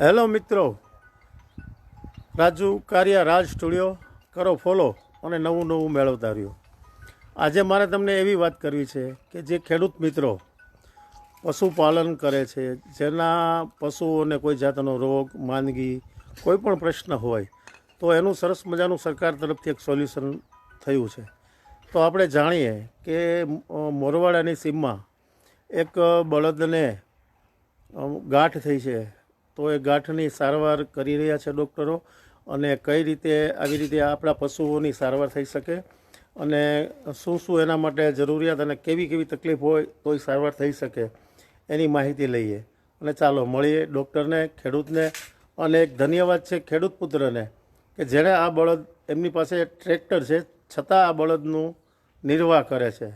Hello મિત્રો. Raju Kariya Raj studio, કરો follow અને નવું નવું મેળવતા રહ્યો આજે મારે તમને એવી વાત કરવી છે કે જે ખેડૂત મિત્રો પશુપાલન કરે છે, જેના પશુઓને કોઈ જાતનો રોગ, માંદગી, કોઈ પણ પ્રશ્ન હોય, તો એનું સરસ મજાનું સરકાર તરફથી એક સોલ્યુશન થયું છે. તો આપણે જાણીએ કે મોરવાડાની સીમમાં એક બળદને ગાંઠ થઈ છે. તો એ ગાંઠની સારવાર કરી રહ્યા છે ડૉક્ટરો અને કઈ રીતે આવી રીતે આપણા પશુઓની સારવાર થઈ શકે અને શું શું એના માટે જરૂરિયાત અને કેવી કેવી તકલીફ હોય તો એ સારવાર થઈ શકે એની માહિતી લઈએ. અને ચાલો મળીએ ડૉક્ટરને, ખેડૂતને અને એક ધન્યવાદ છે ખેડૂત પુત્રને કે જેણે આ બળદ એમની પાસે ટ્રેક્ટર છે, છતાં આ બળદનું નિર્વાહ કરે છે.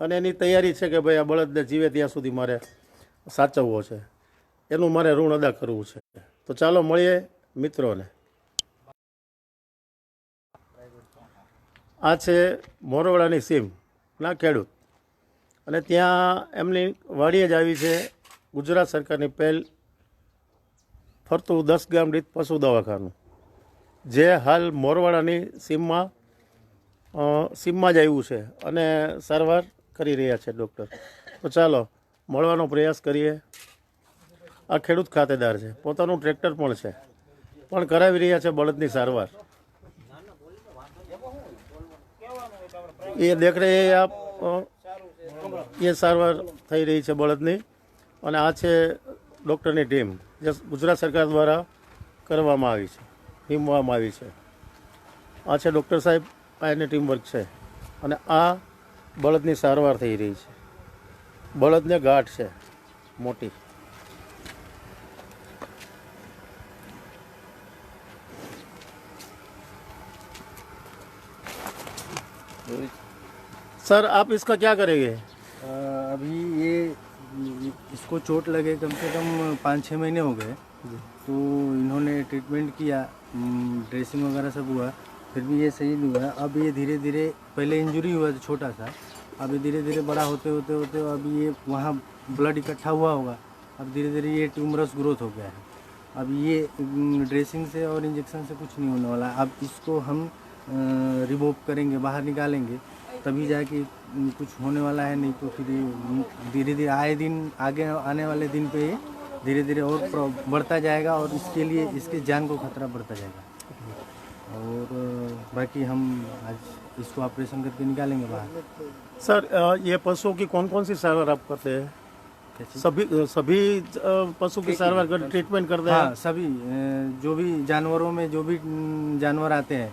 અને એની તૈયારી છે કે ભાઈ આ બળદને જીવે ત્યાં સુધી મારે સાચવવો છે. એનું મારે ઋણ અદા કરવું છે. તો ચાલો મળીએ મિત્રોને. આ છે મોરવાડાની સીમ, ના ખેડૂત. અને ત્યાં એમની વાડીએ જ આવી છે ગુજરાત સરકારની પહેલ ફરતું દસ ગામ દીઠ પશુ દવાખાનું. જે હાલ મોરવાડાની સીમમાં સીમમાં જ આવ્યું છે અને સારવાર કરી રહ્યા છે ડૉક્ટર. તો ચાલો, મળવાનો પ્રયાસ કરીએ. આ ખેડૂત ખાતેદાર છે. પોતાનું ટ્રેક્ટર પણ છે. પણ કરાવી રહ્યા છે બળદની સારવાર. એ દેખરે રહે આ એ સારવાર થઈ રહી છે બળદની. અને આ છે ડૉક્ટરની ટીમ, જે ગુજરાત સરકાર દ્વારા કરવામાં આવી છે, નીમવામાં આવી છે. આ છે ડૉક્ટર સાહેબ, આ એની ટીમ વર્ક છે. અને આ બળદની સારવાર થઈ રહી છે. બળદને ગાંઠ છે, મોટી. सर आप इसका क्या करेंगे? अभी ये इसको चोट लगे कम से कम पाँच छः महीने हो गए। तो इन्होंने ट्रीटमेंट किया ड्रेसिंग वगैरह सब हुआ फिर भी ये सही नहीं हुआ। अब ये धीरे धीरे पहले इंजरी हुआ था छोटा सा। अब ये धीरे धीरे बड़ा होते होते होते अभी ये वहाँ ब्लड इकट्ठा हुआ होगा। अब धीरे धीरे ये ट्यूमरस ग्रोथ हो गया है। अब ये ड्रेसिंग से और इंजेक्शन से कुछ नहीं होने वाला। अब इसको हम रिमूव करेंगे बाहर निकालेंगे। तभी जाके कुछ होने वाला है नहीं तो फिर धीरे धीरे आए दिन आगे आने वाले दिन पे धीरे धीरे और बढ़ता जाएगा और इसके लिए इसके जान को खतरा बढ़ता जाएगा। और बाकी हम आज इसको ऑपरेशन करके निकालेंगे बाहर। सर ये पशुओं की कौन कौन सी सारवार आप करते हैं? सभी सभी पशु की सारवार ट्रीटमेंट करते हैं? हाँ सभी जो भी जानवरों में जो भी जानवर आते हैं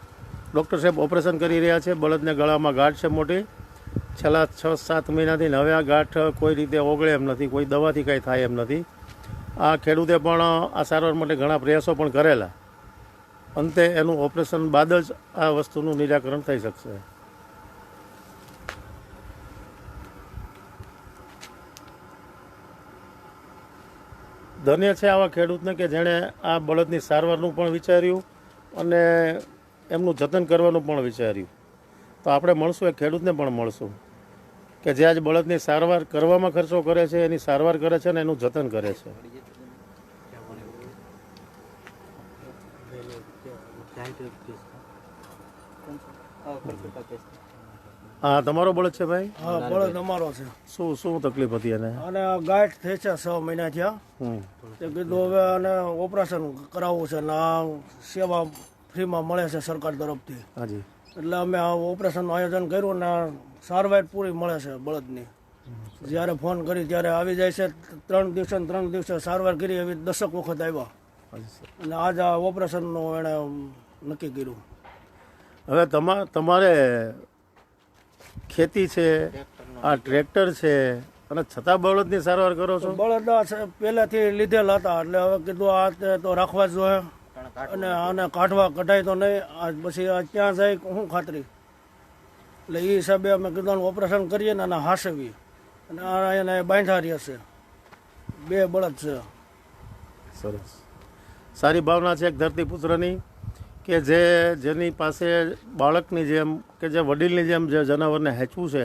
ડૉક્ટર સાહેબ ઓપરેશન કરી રહ્યા છે. બળદને ગળામાં ગાંઠ છે મોટી. છેલ્લા છ, સાત મહિનાથી હવે આ ગાંઠ કોઈ રીતે ઓગળે એમ નથી, કોઈ દવાથી કાંઈ થાય એમ નથી. આ ખેડૂતે પણ આ સારવાર માટે ઘણા પ્રયાસો પણ કરેલા. અંતે એનું ઓપરેશન બાદ જ આ વસ્તુનું નિરાકરણ થઈ શકશે. ધન્ય છે આવા ખેડૂતને કે જેણે આ બળદની સારવારનું પણ વિચાર્યું અને એમનું જતન કરવાનું પણ વિચાર્યું. તો આપણે મળશું એ ખેડૂતને પણ મળશું. કે જે આજ બળદની સારવાર કરવામાં ખર્ચો કરે છે એની સારવાર કરે છે અને એનું જતન કરે છે. હા તમારો બળદ છે ભાઈ? હા બળદ અમારો છે. શું શું તકલીફ હતી એને? અને ગાંઠ થઈ છે છ મહિના થયા. તે કીધું હવે અને ઓપરેશન કરાવવું છે ને આ સેવા ફ્રીમાં મળે છે સરકાર તરફથી. હાજી. એટલે અમે આ ઓપરેશનનું આયોજન કર્યું ને સારવાર પૂરી મળે છે બળદની. જ્યારે ફોન કરી ત્યારે આવી જાય છે ત્રણ દિવસે ને ત્રણ દિવસે સારવાર કરી એવી દસક વખત આવ્યા. અને આજ આ ઓપરેશનનું એણે નક્કી કર્યું. હવે તમા તમારે ખેતી છે આ ટ્રેક્ટર છે અને છતાં બળદની સારવાર કરો છો? બળદ પહેલાંથી લીધેલ હતા એટલે હવે કીધું આ તે તો રાખવા જ જોઈએ. અને આને કાઢવા કઢાય તો નહીં. આજ પછી આ ક્યાં જાય શું ખાતરી? એટલે એ હિસાબે અમે કીધું ઓપરેશન કરીએ ને અને હાસવી અને આ એને બાંધા રહેશે બે બળદ છે. સરસ. સારી ભાવના છે એક ધરતીપુત્રની કે જે જેની પાસે બાળકની જેમ કે જે વડીલની જેમ જે જનાવરને હેંચવું છે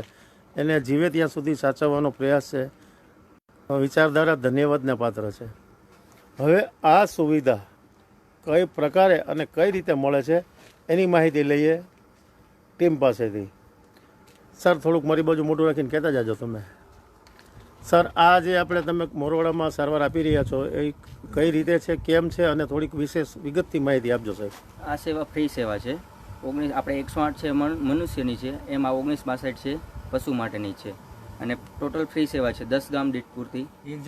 એને જીવે ત્યાં સુધી સાચવવાનો પ્રયાસ છે. વિચારધારા ધન્યવાદને પાત્ર છે. હવે આ સુવિધા કઈ પ્રકારે અને કઈ રીતે મળે છે એની માહિતી લઈએ ટીમ પાસેથી. સર થોડુંક મારી બાજુ મોટું રાખીને કહેતા જાજો તમે. સર આ જે આપણે તમે મોરવાડામાં સારવાર આપી રહ્યા છો એ કઈ રીતે છે કેમ છે અને થોડીક વિશેષ વિગતથી માહિતી આપજો સાહેબ આ સેવા ફ્રી સેવા છે. ઓગણીસ આપણે એકસો આઠ છે મન- મનુષ્યની છે એમાં ઓગણીસ બાસઠ છે પશુ માટેની છે. અને ટોટલ ફ્રી સેવા છે દસ ગામ દીઠ પૂરતી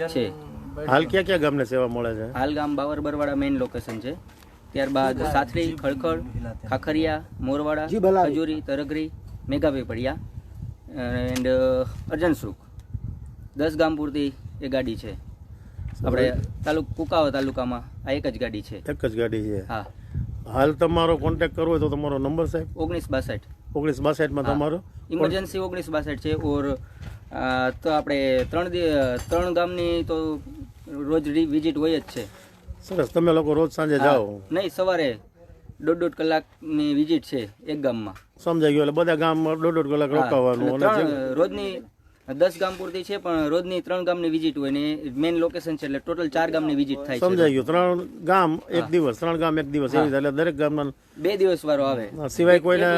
છે. હાલ ક્યાં ક્યાં ગામને સેવા મળે છે? હાલ ગામ બાવર બરવાડા મેઇન લોકેશન છે. ત્યારબાદ સાથરી ખળખળ ખાખરિયા મોરવાડા ખજૂરી તરગરી મેઘાપીપળિયા એન્ડ અર્જનસુખ. દસ ગામ પૂરતી એ ગાડી છે. આપણે તાલુક કુકાવા તાલુકામાં આ એક જ ગાડી છે. એક જ ગાડી છે. હા. હાલ તમારો કોન્ટેક્ટ કરવો હોય તો તમારો નંબર સાહેબ? ઓગણીસ બાસઠ. ઓગણીસ બાસઠમાં. તમારો. ઇમરજન્સી ઓગણીસ બાસઠ છે. ઓર તો આપણે ત્રણ ત્રણ ગામની તો રોજ વિઝિટ હોય જ છે. સરસ તમે લોકો રોજ સાંજે જાઓ? નહીં સવારે દોઢ દોઢ કલાકની વિઝિટ છે એક ગામમાં. સમજાઈ ગયું એટલે બધા ગામમાં દોઢ દોઢ કલાક રોકાવાનું રોજની દસ ગામ પૂરતી છે પણ રોજની ત્રણ ગામની વિઝિટ હોય ને મેઇન લોકેશન છે એટલે ટોટલ ચાર ગામની વિઝિટ થાય સમજાઈ ગયું ત્રણ ગામ એક દિવસ ત્રણ ગામ એક દિવસ એવી એટલે દરેક ગામમાં બે દિવસ વારો આવે. સિવાય કોઈને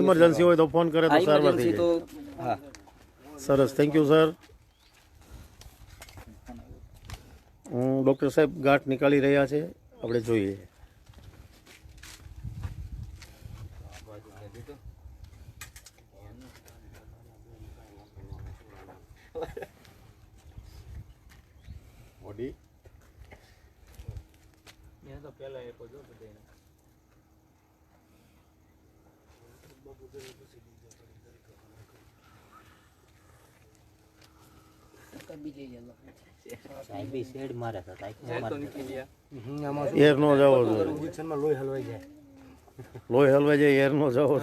ઇમરજન્સી હોય તો ફોન કરે તો સારવાર થઈ જાય. સરસ થેન્ક યુ સર ડૉક્ટર સાહેબ ગાંઠ નીકાળી રહ્યા છે. આપણે જોઈએ. સાહેબી શેડ મારે છે એર જવો જોઈએ લોહી હલવાઈ જાય એર જવો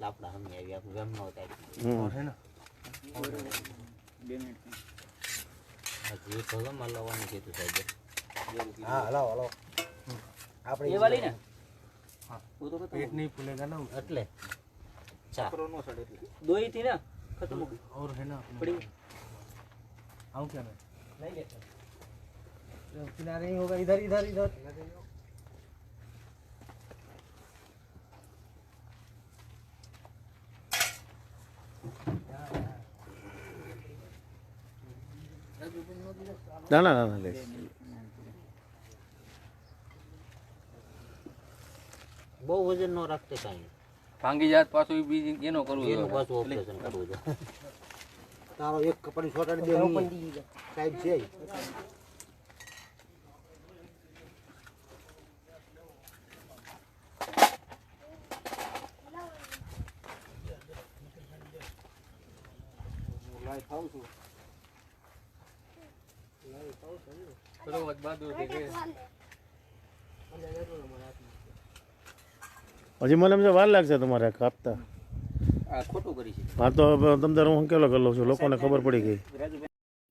આપણે સામે આવી આપણે હમ. હજી ભગમ હલાવવાનું કીધું સાહેબ એ વાલી ને वो तो खत्म पेट नहीं फूलेगा ना એટલે ચા दो ही थी ना खत्म हो गई और है ना अपने पड़ी आऊँ क्या मैं किनारे ही होगा इधर इधर इधर ના ના ના ના બહુ વજન ન રાખતે કાંઈ. ભાંગી જાત પાછું બીજી એનો કરવું એનું પાછું ઓપરેશન કરવું છે. તારો એક કપડી છોટાડી દે હું સાહેબ છે. બરોબર, બહાદુર મારા ગઈ. હજી મને એમ છે વાર લાગશે તમારે કાપતા ખોટું કરી છે. હા તો તમને હું કેલો કરી લઉં છું. લોકોને ખબર પડી ગઈ.